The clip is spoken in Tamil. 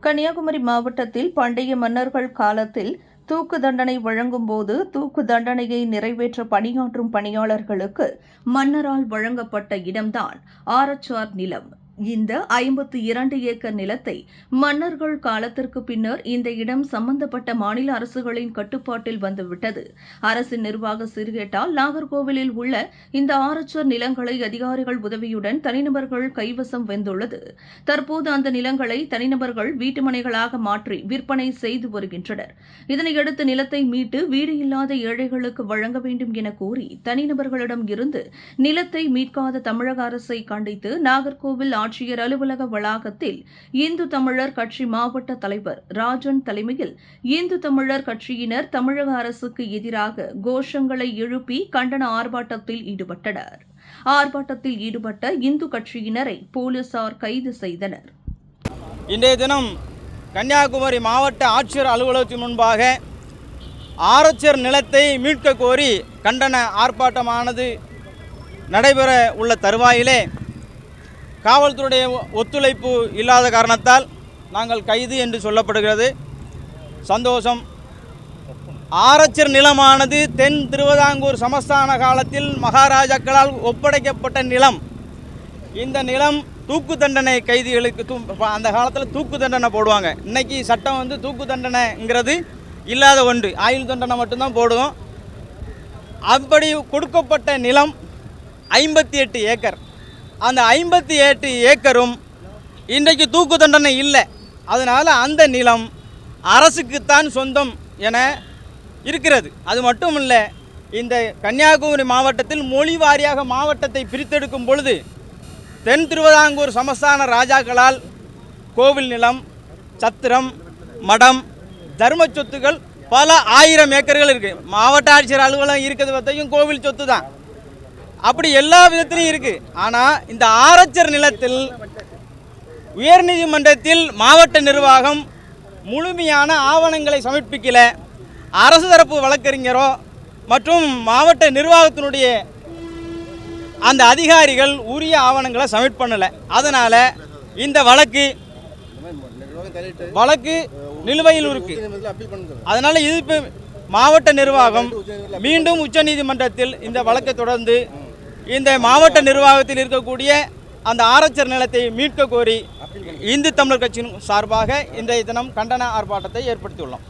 கன்னியாகுமரி மாவட்டத்தில் பண்டைய மன்னர்கள் காலத்தில் தூக்கு தண்டனை வழங்கும் போது தூக்கு தண்டனையை நிறைவேற்ற பணியாற்றும் பணியாளர்களுக்கு மன்னரால் வழங்கப்பட்ட இடம்தான் ஆரச்சார் நிலம். இந்த ஐம்பத்தி இரண்டு ஏக்கர் நிலத்தை மன்னர்கள் காலத்திற்கு பின்னர் இந்த இடம் சம்பந்தப்பட்ட மாநில அரசுகளின் கட்டுப்பாட்டில் வந்துவிட்டது. அரசின் நிர்வாக சீர்கேட்டால் நாகர்கோவிலில் உள்ள இந்த ஆரச்சர் நிலங்களை அதிகாரிகள் உதவியுடன் தனிநபர்கள் கைவசம் வந்துள்ளது தற்போது அந்த நிலங்களை தனிநபர்கள் வீட்டுமனைகளாக மாற்றி விற்பனை செய்து வருகின்றனர். இதனையடுத்து நிலத்தை மீட்டு வீடு இல்லாத ஏழைகளுக்கு வழங்க வேண்டும் என கோரி தனிநபர்களிடம் இருந்து நிலத்தை மீட்காத தமிழக அரசை கண்டித்து நாகர்கோவில் ஆட்சியர் அலுவலக வளாகத்தில் இந்து தமிழர் கட்சி மாவட்ட தலைவர் ராஜன் தலைமையில் இந்து தமிழர் கட்சியினர் தமிழக அரசுக்கு எதிராக கோஷங்களை எழுப்பி கண்டன ஆர்ப்பாட்டத்தில் ஈடுபட்டனர். ஆர்ப்பாட்டத்தில் ஈடுபட்ட இந்து கட்சியினரை போலீசார் கைது செய்தனர். இன்றைய தினம் கன்னியாகுமரி மாவட்ட ஆட்சியர் அலுவலகத்தின் முன்பாக ஆரச்சர் நிலத்தை மீட்க கோரி கண்டன ஆர்ப்பாட்டமானது நடைபெற உள்ள தருவாயிலே காவல்துறையுடைய ஒத்துழைப்பு இல்லாத காரணத்தால் நாங்கள் கைது என்று சொல்லப்படுகிறது. சந்தோஷம். ஆரச்சர் நிலமானது தென் திருவிதாங்கூர் சமஸ்தான காலத்தில் மகாராஜாக்களால் ஒப்படைக்கப்பட்ட நிலம். இந்த நிலம் தூக்கு தண்டனை கைதிகளுக்கு தூ அந்த காலத்தில் தூக்கு தண்டனை போடுவாங்க. இன்னைக்கு சட்டம் வந்து தூக்கு தண்டனைங்கிறது இல்லாத ஒன்று. ஆயுள் தண்டனை மட்டும்தான் போடுவோம். அப்படி கொடுக்கப்பட்ட நிலம் ஐம்பத்தி எட்டு ஏக்கர். அந்த ஐம்பத்தி எட்டு ஏக்கரும் இன்றைக்கு தூக்கு தண்டனை இல்லை. அதனால் அந்த நிலம் அரசுக்குத்தான் சொந்தம் என இருக்கிறது. அது மட்டும் இல்லை இந்த கன்னியாகுமரி மாவட்டத்தில் மொழி வாரியாக மாவட்டத்தை பிரித்தெடுக்கும் பொழுது தென் திருவிதாங்கூர் சமஸ்தான ராஜாக்களால் கோவில் நிலம் சத்திரம் மடம் தர்ம சொத்துக்கள் பல ஆயிரம் ஏக்கர்கள் இருக்குது மாவட்ட ஆட்சியர் அலுவலகம் இருக்கிறது பார்த்தையும் கோவில் சொத்து தான் அப்படி எல்லா விதத்திலையும் இருக்குது ஆனால் இந்த ஆரச்சர் நிலத்தில் உயர்நீதிமன்றத்தில் மாவட்ட நிர்வாகம் முழுமையான ஆவணங்களை சமர்ப்பிக்கல. அரசு தரப்பு வழக்கறிஞரோ மற்றும் மாவட்ட நிர்வாகத்தினுடைய அந்த அதிகாரிகள் உரிய ஆவணங்களை சப்மிட் பண்ணலை. அதனால் இந்த வழக்கு வழக்கு நிலுவையில் இருக்கு. அதனால் இது இப்போ மாவட்ட நிர்வாகம் மீண்டும் உச்சநீதிமன்றத்தில் இந்த வழக்கை தொடர்ந்து இந்த மாவட்ட நிர்வாகத்தில் இருக்கக்கூடிய அந்த ஆரச்சர் நிலத்தை மீட்க கோரி இந்து தமிழர் கட்சியின் சார்பாக இன்றைய தினம் கண்டன ஆர்ப்பாட்டத்தை ஏற்படுத்தியுள்ளோம்.